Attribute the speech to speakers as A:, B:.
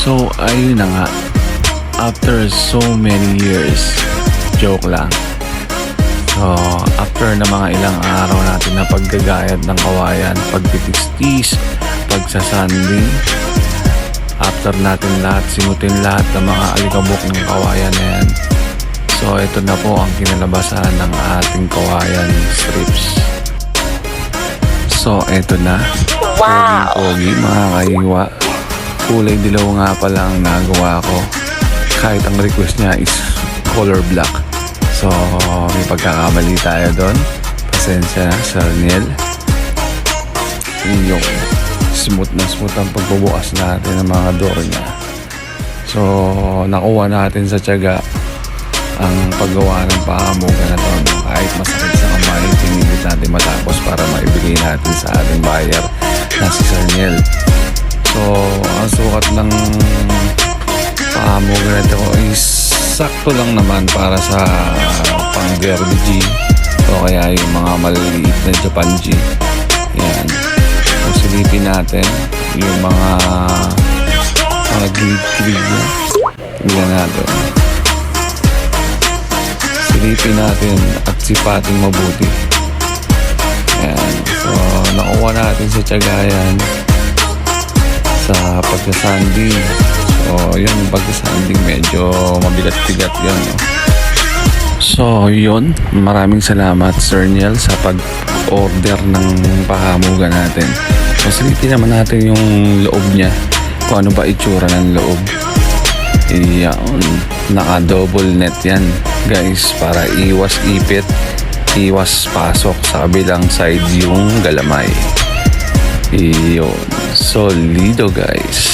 A: So, ayun na nga. After so many years, joke lang. So, after na mga ilang araw natin na paggagayad ng kawayan, pagtitistis, pagsasanding, after natin lahat, simutin lahat ng mga alikabok ng kawayan na yan. So, ito na po ang kinalabasan ng ating kawayan strips. So, ito na.
B: Wow!
A: Pogi, mga kaiwa. Kulay dilaw nga pala ang nagawa ko. Kahit ang request niya is color black. So, may pagkakamali tayo doon. Pasensya na, Sir Neil. Yung smooth na smooth ang pagbubukas natin ng mga door niya. So, nakuha natin sa tiyaga ang paggawa ng pahamugan na to. Kahit masakit sa kamay, pinilit natin matapos para maibigay natin sa ating buyer na si Sir Neil. So, ang sukat ng pahamugan na ito is sakto lang naman para sa pang G o kaya yung mga maliliit na Japan G. Yan. Silipin natin yung mga mga grid-grid niya. Tingnan natin. Silipin natin at sipating mabuti. Yan. So, nakuha natin sa Tiagayan sa pagkasanding. So, yun, pagkasanding medyo mabigat-bigat yun. No? So, yun. Maraming salamat, Sir Niel, sa pag-order ng pahamugan natin. So, silipin naman natin yung loob niya. Kung ano ba itsura ng loob. Iyan. Naka-double net yan, guys. Para iwas ipit, iwas pasok sa kabilang side yung galamay. Iyon. Solido, guys.